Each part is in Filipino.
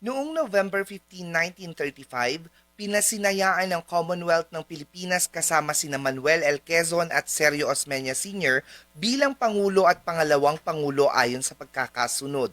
Noong November 15, 1935, pinasinayaan ng Commonwealth ng Pilipinas kasama sina Manuel L. Quezon at Sergio Osmeña Sr. bilang Pangulo at Pangalawang Pangulo ayon sa pagkakasunod.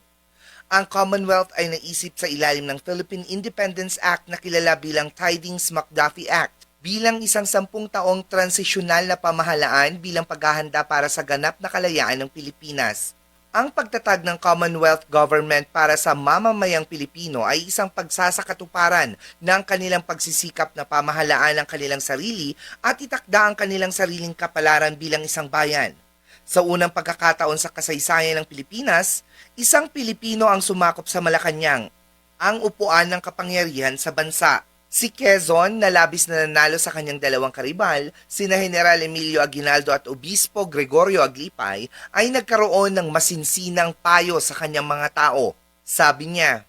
Ang Commonwealth ay naisip sa ilalim ng Philippine Independence Act na kilala bilang Tidings-McDuffie Act bilang isang sampung taong transisyonal na pamahalaan bilang paghahanda para sa ganap na kalayaan ng Pilipinas. Ang pagtatag ng Commonwealth Government para sa mamamayang Pilipino ay isang pagsasakatuparan ng kanilang pagsisikap na pamahalaan ng kanilang sarili at itakda ang kanilang sariling kapalaran bilang isang bayan. Sa unang pagkakataon sa kasaysayan ng Pilipinas, isang Pilipino ang sumakop sa Malacanang, ang upuan ng kapangyarihan sa bansa. Si Quezon, na labis na nanalo sa kanyang dalawang karibal, sina General Emilio Aguinaldo at Obispo Gregorio Aglipay, ay nagkaroon ng masinsinang payo sa kanyang mga tao. Sabi niya,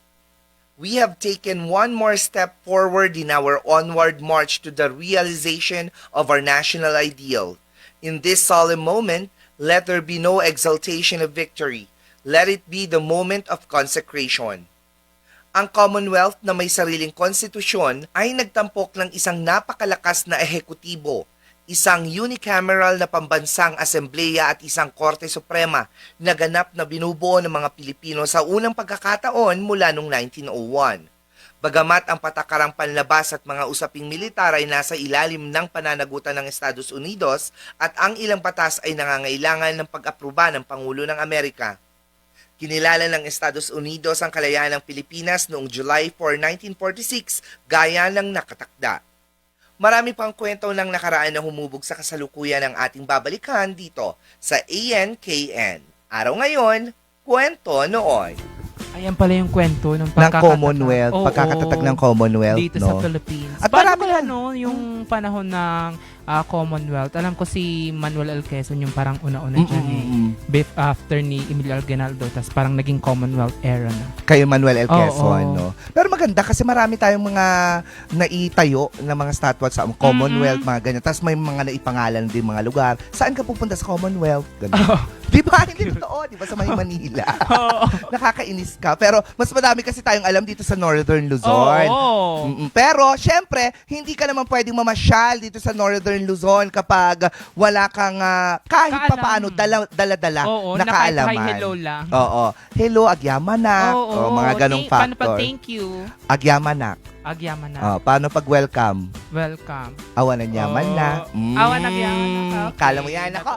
We have taken one more step forward in our onward march to the realization of our national ideal. In this solemn moment, let there be no exaltation of victory. Let it be the moment of consecration. Ang Commonwealth na may sariling konstitusyon ay nagtampok ng isang napakalakas na ehekutibo, isang unicameral na pambansang asembleya at isang Korte Suprema na ganap na binubuo ng mga Pilipino sa unang pagkakataon mula noong 1901. Bagamat ang patakarang panlabas at mga usaping militar ay nasa ilalim ng pananagutan ng Estados Unidos at ang ilang batas ay nangangailangan ng pag-aproba ng Pangulo ng Amerika. Kinilala ng Estados Unidos ang kalayaan ng Pilipinas noong July 4, 1946 gaya ng nakatakda. Marami pang kwento ng nakaraan na humubog sa kasalukuyan ng ating babalikan dito sa ANKN. Araw ngayon, kwento noon. Ayan pala yung kwento ng ng pagkakatatag. Commonwealth, Oo, pagkakatatag ng Commonwealth, dito sa no? Philippines. At Paano marami kaya yan. no, yung panahon ng ah, Commonwealth? Alam ko si Manuel L. Quezon yung parang una-una dyan eh. Mm-mm-mm. Bef- after ni Emilio Aguinaldo, tas parang naging Commonwealth era na. Kay Manuel L. Oo, Quezon, oo. no? Pero maganda kasi marami tayong mga naitayo na mga statwa sa Commonwealth, mga ganyan. Tapos may mga naipangalan din mga lugar. Saan ka pupunta sa Commonwealth? Ganun. Di ba? Hindi totoo. Di ba sa may Manila? Oo. Nakakainis ka. Pero mas madami kasi tayong alam dito sa Northern Luzon. Oo. Mm-mm. Pero, syempre, hindi ka naman pwedeng mamasyal dito sa Northern Luzon kapag wala kang ah, kahit Kaalam. pa paano dala- dala-dala Oo, na na kahit kaalaman. hi, hello lang. Oo. Hello, agyamanak. Oo, o mga ganong thank- Paano factor. pag thank you? Agyamanak. Agyaman na. Oh, paano pag welcome? Welcome. Awan na yaman Oo. na. Awan na yaman na. Kala mo yan. Ako,